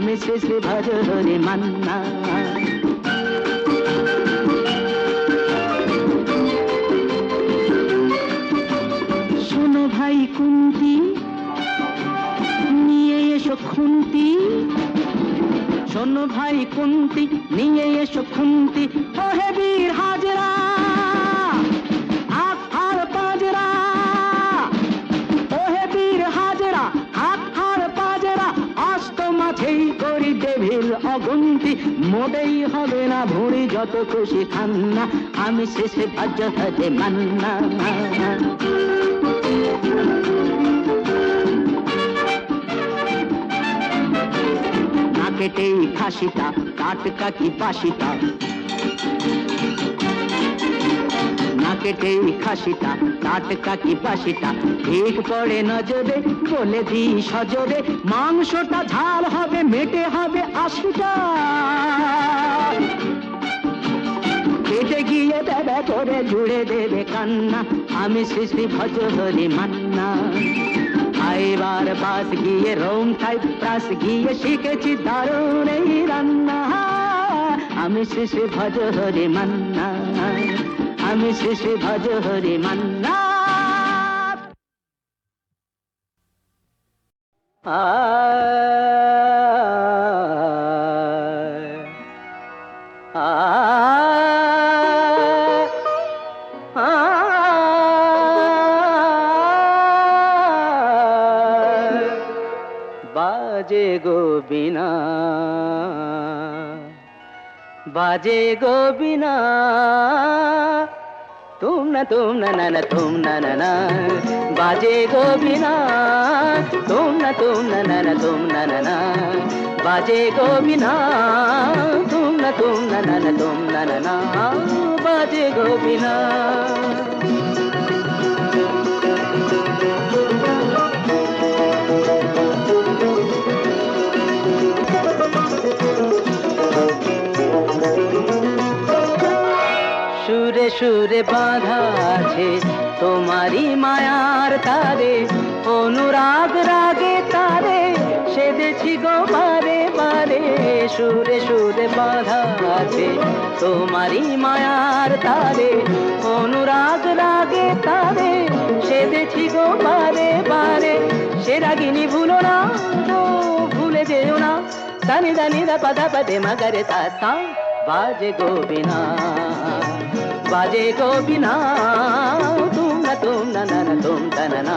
আমি শেষে ভজ হরে মান্না। শোনো ভাই কুন্তি, নিয়ে এসো খুন্তি। শোনো ভাই কুন্তি, নিয়ে এসো খুন্তি। ও হে বীর মোটেই হবে না ভুঁড়ি যত খুশি খান না আমি শেষে মান মান্না। না কেটেই খাসিটা টাটকা কি কেটেই খাসিটা টাটকা কি বাসিটা? ঠিক পড়ে নজরে, বলে দি সজরে, মাংসটা ঝাল হবে, মেটে হবে আশিটা। কেটে গিয়ে দেবে, করে জুড়ে দেবে কান্না, আমি শ্রী ভজ মান্না। আইবার বাস গিয়ে রোম সাইপ্রাস গিয়ে, শিখেছি দারুণ এই রান্না। আমি শ্রী ভজ মান্না। নাম শেষে ভজ হরে মান্না বাজে গোবিনা বাজে গোবিনা तुम न न न तुम न न न बाजे गोपिना तुम न तुम न न न तुम न न न बाजे गोपिना तुम न तुम न न न तुम न न न बाजे गोपिना সুরে সুরে বাঁধা আছে। তোমারই মায়ার তারে অনুরাগ রাগে তারে। সেদেছি গো বারে বারে সে রাগিনী ভুলো না গো, ভুলে যেও না। সানি দানি দা পদা পদে মগরে তা সা বাজে গোবিনা বাজে গোবিনা। তুম না তুম না না তুম তা না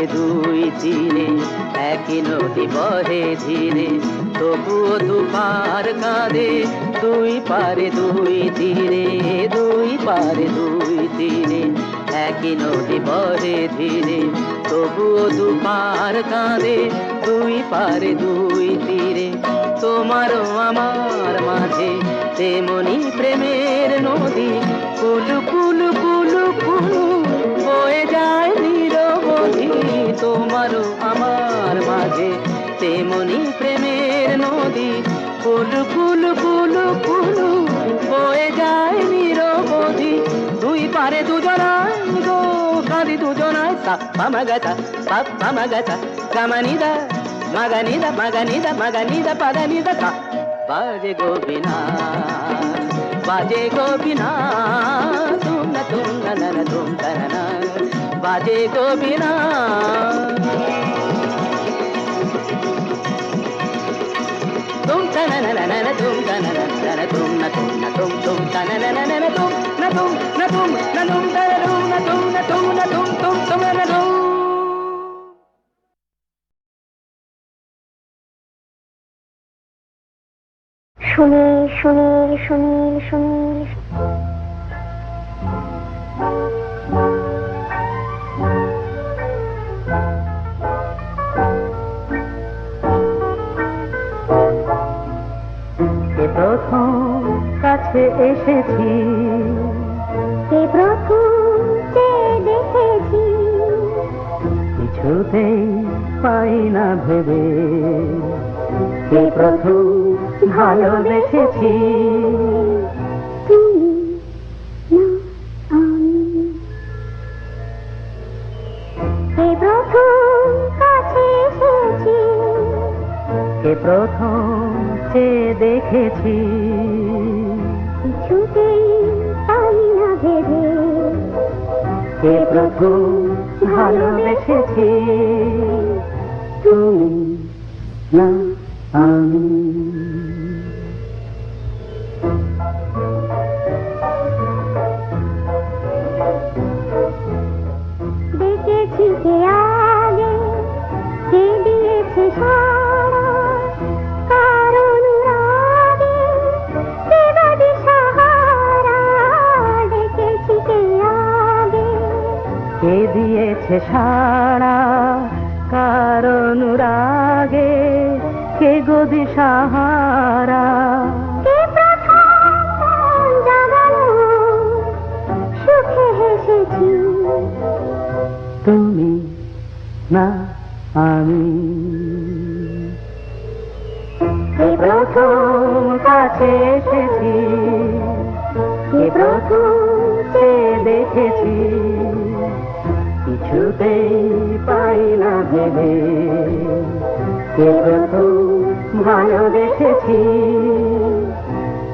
পারে দুই তীরে একই নদী বহে ধীরে তবুও দুপার কাঁদে দুই পারে দুই তীরে দুই পারে দুই তীরে একই নদী বহে ধীরে তবুও দুপার কাঁদে দুই পারে দুই তীরে। তোমারও আমার মাঝে, তেমনি প্রেমের নদী কুলু কুলু তোমারও আমার মাঝে। তেমনি প্রেমের নদী, ফুল ফুল ফুল ফুল বয়ে যায় নিরবধি। দুই পারে দুজনায় গো কাঁদি দুজনায় সাপ্পা মাগাতা সাপ্পা মাগাতা, কামানিদা, মাগানিদা মাগানিদা মাগানিদা, পাদানিদা কা বাজে গোবিনা বাজে গোবিনা। তুম না তুম না। বাজে কবিরা तुम तन न न न तुम तन न न तुम न तुम न तुम तुम तन न न न तुम न तुम न तुम न तुम तन तुम न तुम न तुम न तुम तुम तुम न तुम সুনীল সুনীল সুনীল সুনীল এসেছি। প্রথম দেখেছি, কিছুতেই পাই না ভেবে। প্রথম ভালোবেসেছি প্রথম কাছে এসেছি। প্রথম চেয়ে দেখেছি। কিছুতেই পাই না ভেবে প্রথম ভালোবেসেছি। তুমি না আমি। দেখেছি কে আগে কে দিয়েছে দিয়েছে সারা কারণ রাগে কে গদি সাহারা তুমি না আমি। প্রথম কাছে এসেছি প্রথম দেখেছি। কিছুতেই পাই না ভেবে। কে প্রথম ভালোবেসেছি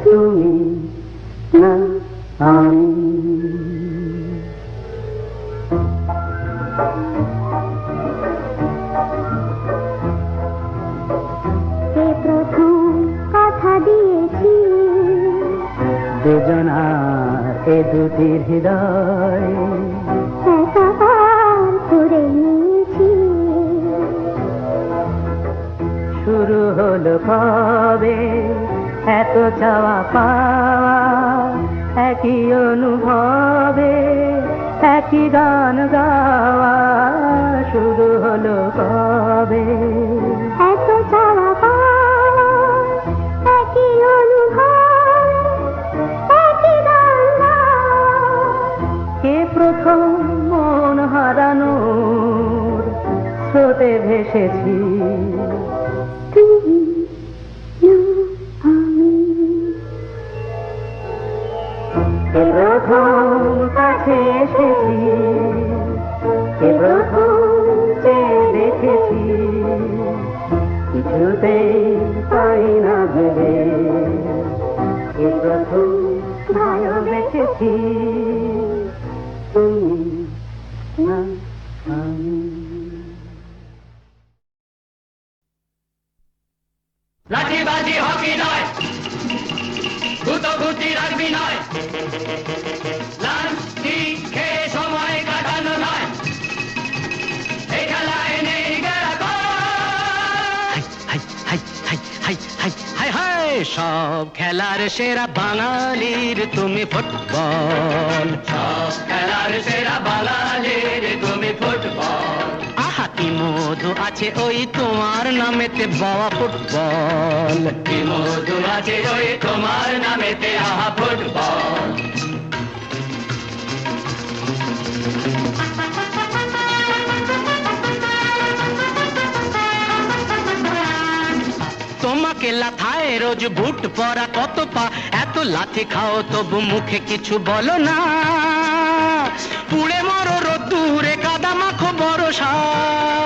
তুমি না আমি। দুজনার এ দুটি হৃদয়। হলো কবে এত চাওয়া পাওয়া একই অনুভবে একই গান গাওয়া শুরু হলো কবে। এত চাওয়া পাওয়া একই অনুভব একই গান কে প্রথম মন হারানোর স্রোতে ভেসেছি? কে প্রথম কাছে দেখেছি পাই না ভেবে প্রথম ভালোবেসেছি মধু আছে ওই তোমার নামেতে বাবা ফুটবল। কি মধু আছে ওই তোমার নামেতে আহা ফুটবল। তোমাকে লাথায় রোজ বুট পরা কত পা এত লাথি খাও তবু মুখে কিছু বলো না। পুড়ে মরো রোদ্দুরে কাদা মাখো বরসায়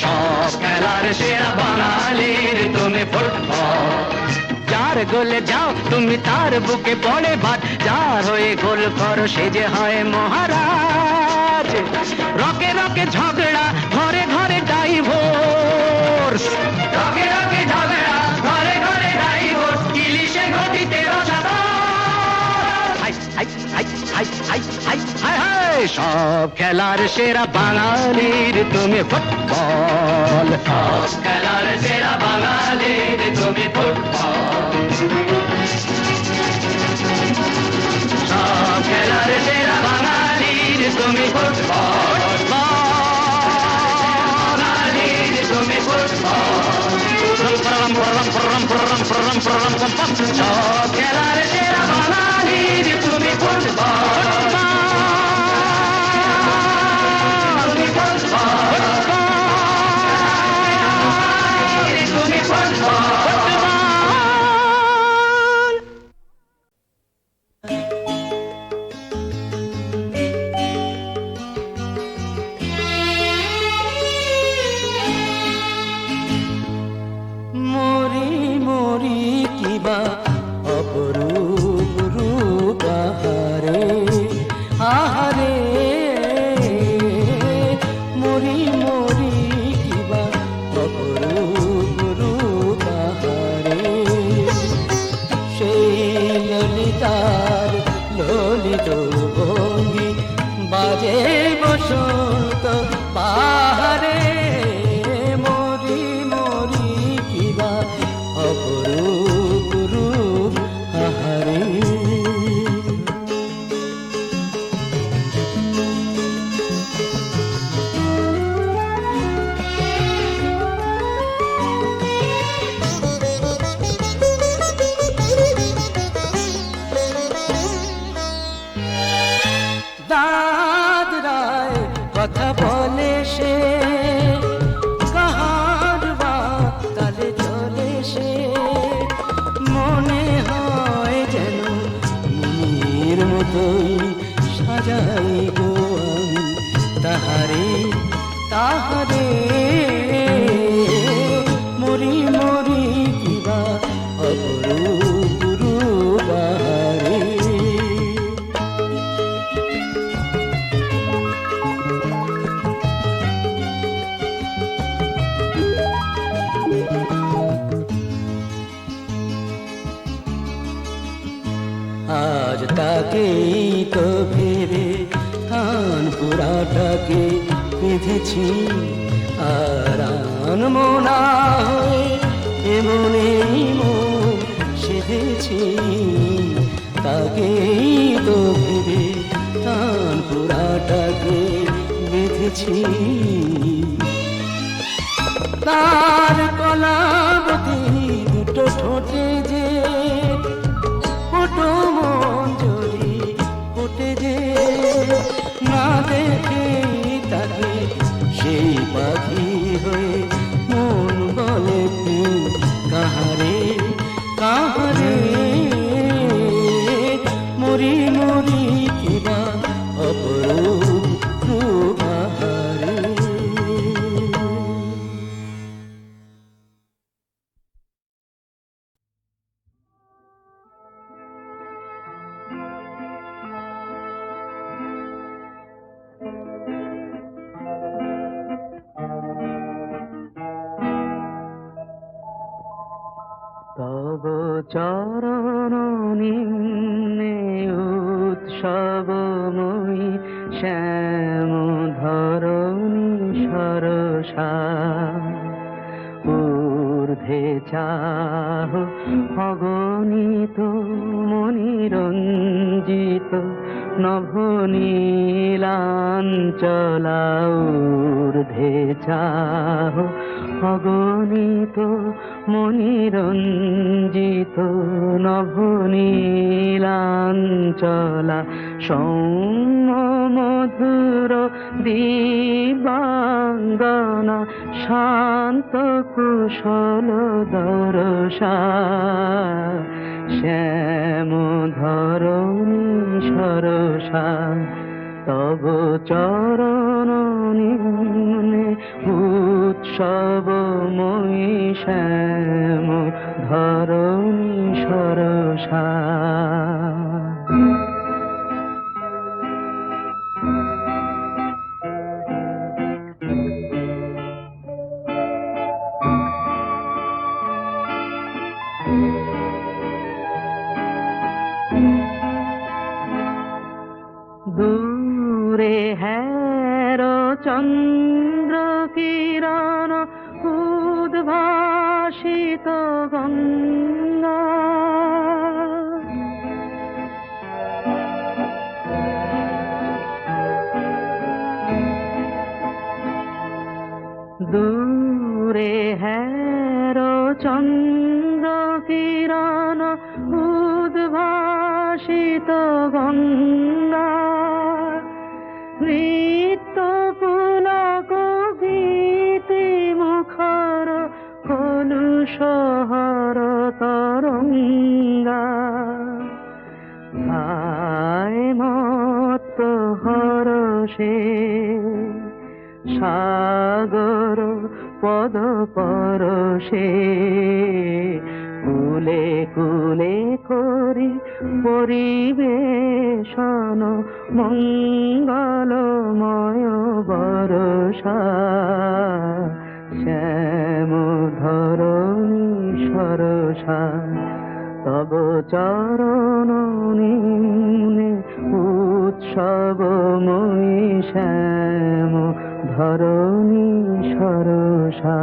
সব খেলার সেরা বাঙালির তুমি ফুটবল। যার গোলে যাও, তুমি তার বুকে পড়ে ভাত। যার হয়ে গোল করো, সে যে হয় মহারাজ। রকে রকে ঝগড়া সব খেলার সেরা বাঙালির তুমি ফুটবল সব খেলার সেরা বাঙালির তুমি ফুটবল সব খেলার সেরা বাঙালির তুমি ফুটবল বাঙালির তুমি ফুটবল পরম পরম পরম পরম পরম পরম পরম সব খেলার সেরা বাঙালির তুমি বীর তুমি বলবা। আজ তাকেই তো ভেবে থান পুরাটাকে বেঁধেছি। আর মনা হয়ে এমনই মন সেধেছি। তাকেই তো ভেবে থান পুরাটাকে বেঁধেছি। তার কলাবতী দুটো ঠোঁটে যে না দেখে তাকে সেই পাখি হয়ে চরণ সৌম্য মধুর দিবাঙ্গনা, শান্ত কুশল দরসা। শ্যাম ধরণী সরসা তব চরণ নিম্নে উৎসবময়ী শ্যাম ধরণী সরসা গঙ্গা। দূরে চন্দ্র কিরণ উদ্ভাসিত গঙ্গা। পদ পরশে। কুলে কুলে করি পরিবেশন, মঙ্গলময় বরষা। শ্যাম ধরণী সরসা তব চরণ উৎসব উৎসবময়ী শ্যাম ধরণী সরসা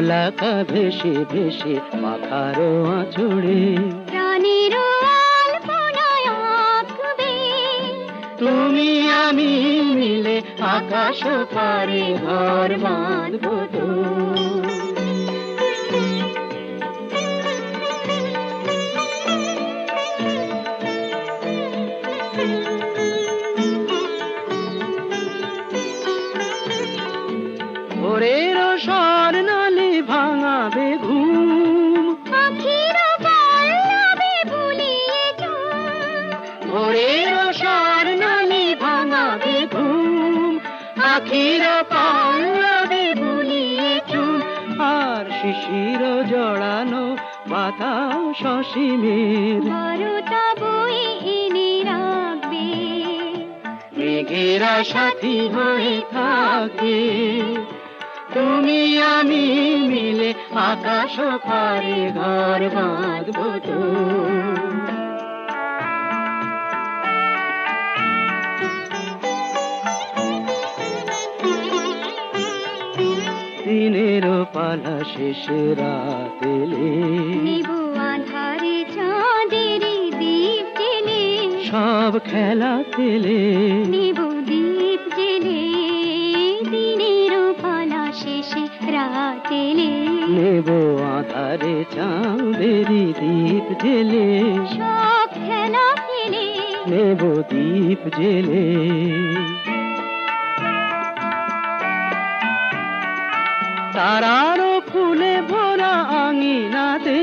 বলাকা ভেসে ভেসে মাথারো আঁচড়ে। তুমি আমি মিলে আকাশ পারে ঘর বাঁধবো। রাখবে। মেঘেরা সাথী হয়ে থাকে। তুমি আমি মিলে আকাশ পারে ঘর বাঁধবো তো। দিনের পালা শেষে রাত সব খেলা খেলে। নেব দীপ জেলে দিনের পালা শেষে রাত এলে। নেব আধারে চাঁদেরি দ্বীপ জেলে সব খেলা ফেলে নেব দীপ জেলে। তারারও ফুলে ভরা আঙিনাতে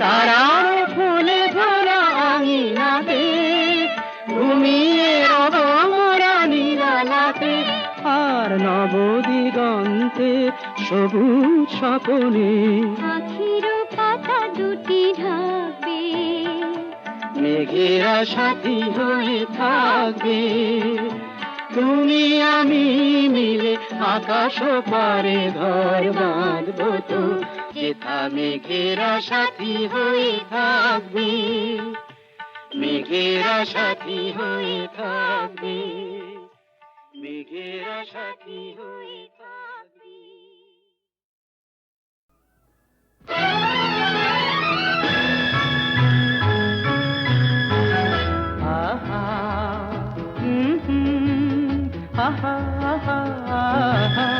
তারার ফুলে ভরা আঙিনাতে ঘুমিয়ে রব মোরা নিরালাতে আর নবদিগন্তে সবুজ স্বপনে। আখির পাতা দুটি ঢাকবে। মেঘেরা সাথী হয়ে থাকবে। তুমি আমি মিলে আকাশ পারে ঘর বাঁধবো তো যেথা মেঘেরা সাথী হয়ে থাকবে। মেঘেরা সাথী হয়ে থাকবে। মেঘেরা সাথী হয়ে থাকবে। আহা হুম হুম, আহা আহা আহা।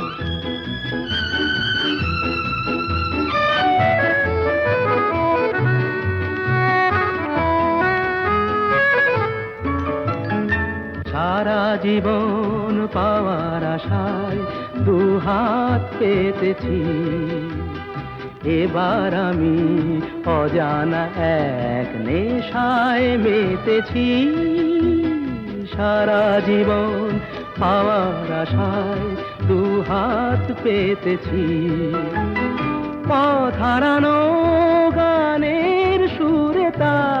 জীবন পাওয়ার আশায় দু হাত পেতেছি। এবার আমি অজানা এক নেশায় মেতেছি। সারা জীবন পাওয়ার আশায় দু হাত পেতেছি। পথ হারানো গানের সুরে তাই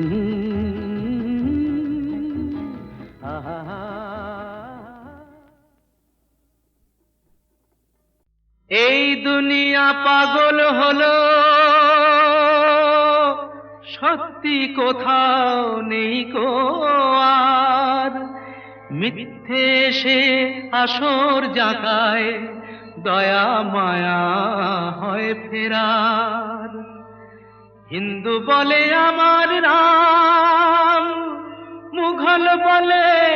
পাগল হলো। সত্যি কোথাও নেই কো আর। মিথ্যে সে আসর জাগায়, দয়া মায়া হয় ফেরার। হিন্দু বলে আমার রাম মুঘল বলে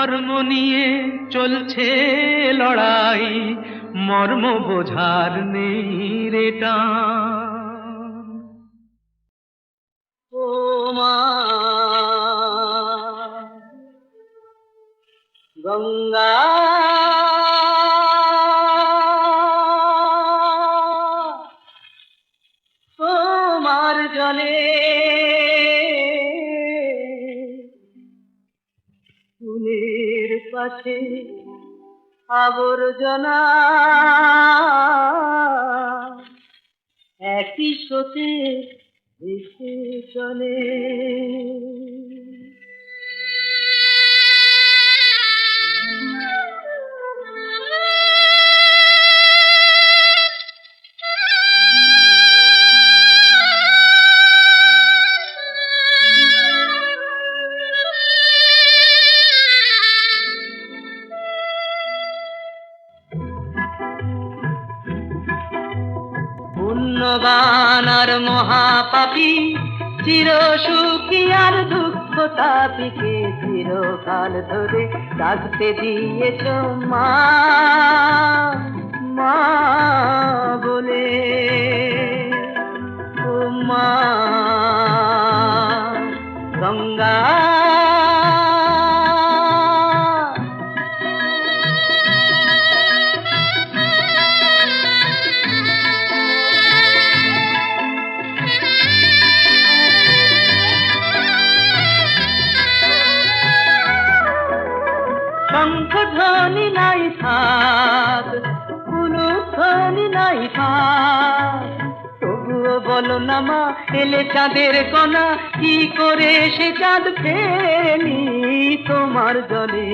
ধর্ম নিয়ে চলছে লড়াই মর্ম বোঝার নেই রেটা ও মা গঙ্গা পাশে আবর্জনা। একই সোতে ভেসে চলে তাপিকে চিরকাল ধরে রাখতে দিয়েছ মা। এলে চাঁদের কণা, কি করে সে চাঁদ ফেলি তোমার জলে?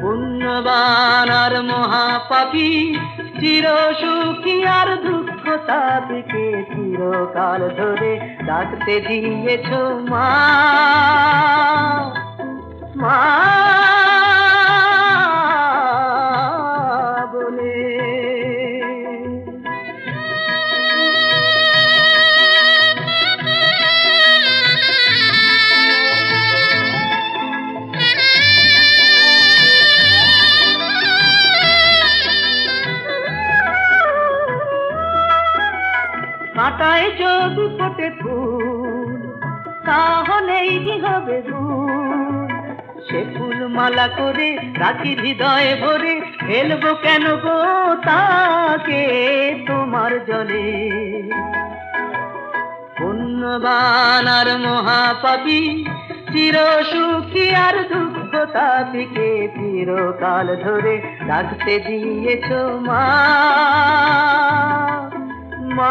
পুণ্যবান আর মহাপাপী, চির সুখী আর দুঃখ তাপিকে চিরকাল ধরে ডাকতে দিয়েছ মা। মা। কাটায় যদি ফোটে ফুল তাহলেই কি হবে সে ফুল মালা করে রাখি হৃদয়ে ভরে, ফেলব কেন গো তাকে তোমার জলে? পুণ্যবান আর মহাপাপী, চির সুখী আর দুঃখ তাপিকে চিরকাল ধরে রাখতে দিয়েছ মা। மா